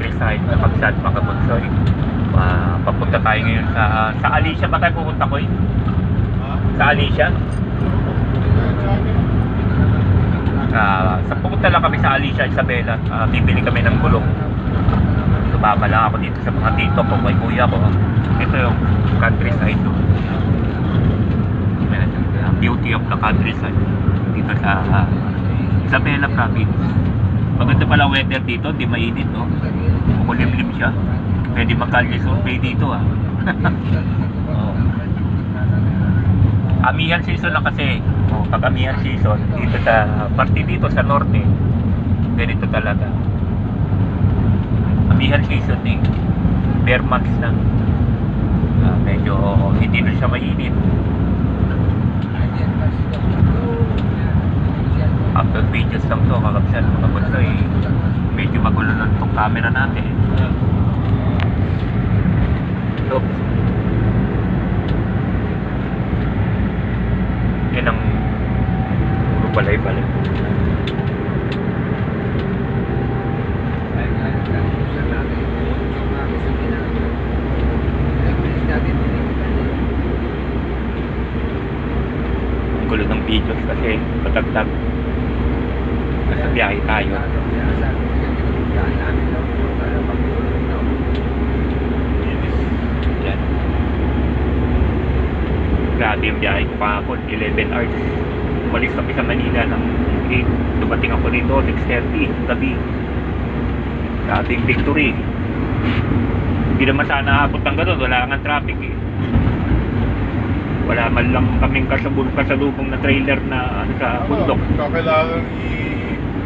countryside na Pagsan, Makabunsoy. Ah, papunta tayo ngayon sa sa Alicia ba tayo pupunta ko Sa Alicia? Ah, sa pupunta lang kami sa Alicia, Isabela. Ah, bibili kami ng gulong. Sumama lang ako dito sa mga tito ko, may kuya ko. Ito yung countryside doon. Beauty of the countryside dito sa ah, Isabela province. Maganda pala weather dito, di mainit, no? Kumulimlim siya. Pwede magkalye survey dito, ah. Oo. Amihan season na kasi. Oh, pag amihan season, dito sa, parte dito sa norte, ganito talaga. Amihan season eh. Bare months na. Ah, medyo hindi na siya mainit. Pages lang to, kakabsan mga gusto eh. Medyo magulo na itong camera natin. Oops. Yan ang puro balay-balay. Ang gulo ng videos kasi patagtag. Biyahe tayo. Yan. Grabe yung biyahe ko kahapon, 11 hours. Umalis kami sa Manila ng 8. Dumating ako rito, 6.30, gabi. Grabe yung victory. Hindi naman sana abot ng ganun, wala nga traffic eh. Wala man lang kaming kasabul kasalubong na trailer na ano, sa bundok. Kakailangan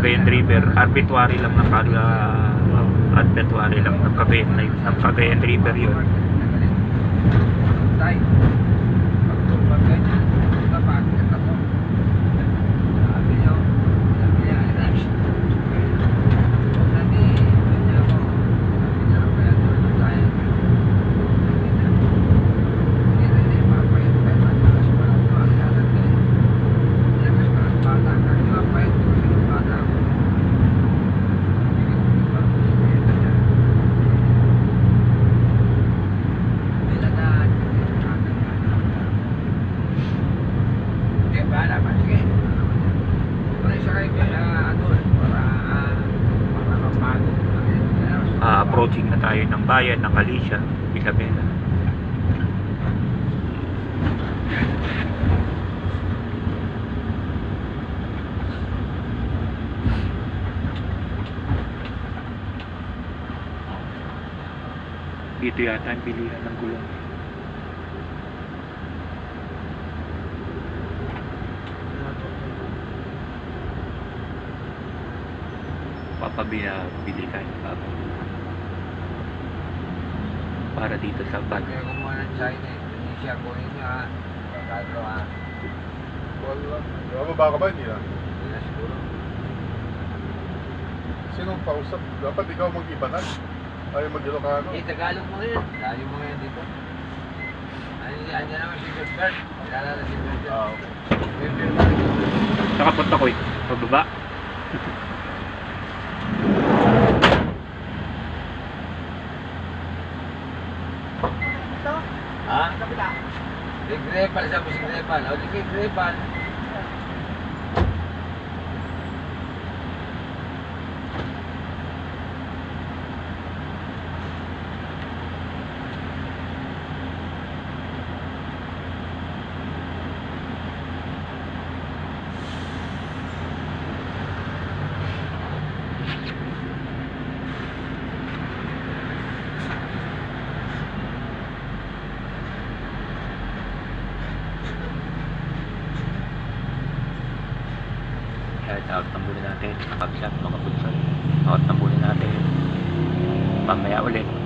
Cagayan River. Arbitrary lang na pala. Arbitrary lang ng Cagayan, ng Cagayan River yun. Ah, approaching na tayo ng bayan ng Alicia, Isabela. Dito yata ang bilihan ng gulong. Papabili tayo bago. Para dito sa bag. Kaya kumuha ng China, Indonesia, kunin nyo ha. Pagkado ha. Wala. Mababa ka ba? Hindi na. Hindi na siguro. Sinong pausap? Dapat ikaw mag-ibanag. Ay mag-Ilocano. Eh, Tagalog mo yun. Layo mo ngayon dito. Ano ano naman si Gilbert? Kilala na si Gilbert. Ah, Gilbert na rin. Saka punta ko eh. Pababa. Ha? Si Grepal, sabi si Grepal. O, di kay Grepal. Out tambulin natin. Nakapsat, makapulsan. Out tambulin natin. Mamaya uli.